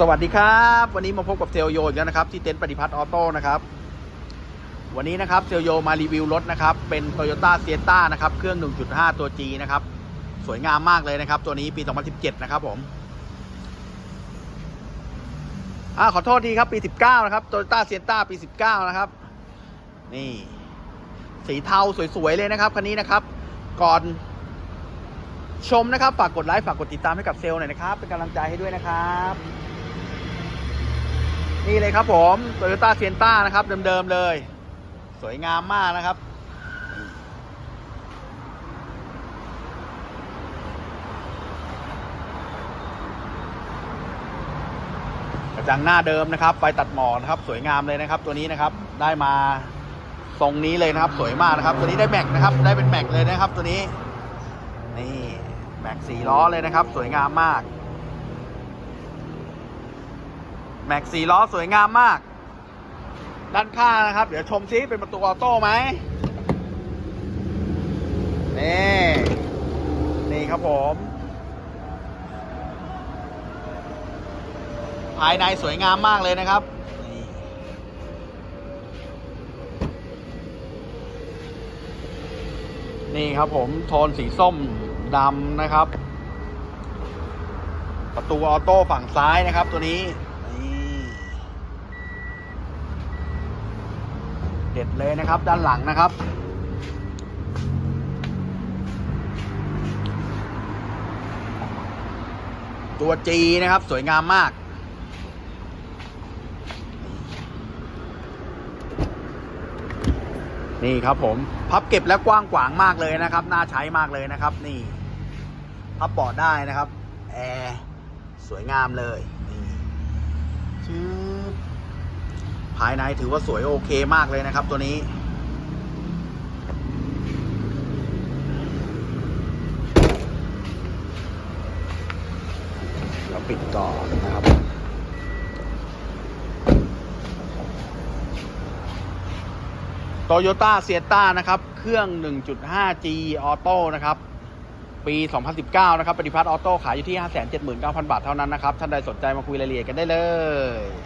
สวัสดีครับ วันนี้มาพบกับเซลโยอีกแล้วนะครับ ที่เต็นท์ปฏิพัฒน์ออโต้นะครับ วันนี้นะครับเซลโยมารีวิวรถนะครับ เป็น t o y ยต้าเซียต้านะครับ เครื่อง 1.5 ตัว G นะครับ สวยงามมากเลยนะครับ ตัวนี้ปี 2017 นะครับผมอ่าขอโทษทีครับ ปี 19 นะครับ t o y ยต้าเซียต้าปี 19 นะครับ นี่ สีเทาสวย ๆ เลยนะครับ คันนี้นะครับ ก่อนชมนะครับ ฝากกดไลค์ ฝากกดติดตามให้กับเซลล์หน่อยนะครับ เป็นกำลังใจให้ด้วยนะครับ นี่เลยครับผม Toyota s i e n t a นะครับเดิมๆเลย สวยงามมากนะครับ กระจังหน้าเดิมนะครับไฟตัดหมอกนะครับ สวยงามเลยนะครับ ตัวนี้นะครับได้มาทรงนี้เลยนะครับ สวยมากนะครับ ตัวนี้ได้แม็กนะครับ ได้เป็นแม็กเลยนะครับ ตัวนี้ นี่แม็กสี่ล้อเลยนะครับ สวยงามมาก แม็กสี่ล้อสวยงามมาก ด้านข้างนะครับ เดี๋ยวชมซิเป็นประตูออโต้ไหมนี่นี่ครับผม ภายในสวยงามมากเลยนะครับนี่ครับผมโทนสีส้มดำนะครับ ประตูออโต้ฝั่งซ้ายนะครับตัวนี้ เด็ดเลยนะครับ ด้านหลังนะครับ ตัว G นะครับสวยงามมาก นี่ครับผม พับเก็บแล้วกว้างขวางมากเลยนะครับ น่าใช้มากเลยนะครับ นี่ พับเบาะได้นะครับ แอร์ สวยงามเลย นี่ชืบ ภายในถือว่าสวยโอเคมากเลยนะครับตัวนี้เราปิดก่อนนะครับโตโยต้าเซียต้านะครับ เครื่อง 1.5G ออโต้นะครับ ปี 2019 นะครับปฏิพัฒน์ออโต้ขายอยู่ที่ 579,000 บาทเท่านั้นนะครับ ท่านใดสนใจมาคุยรายละเอียดกันได้เลย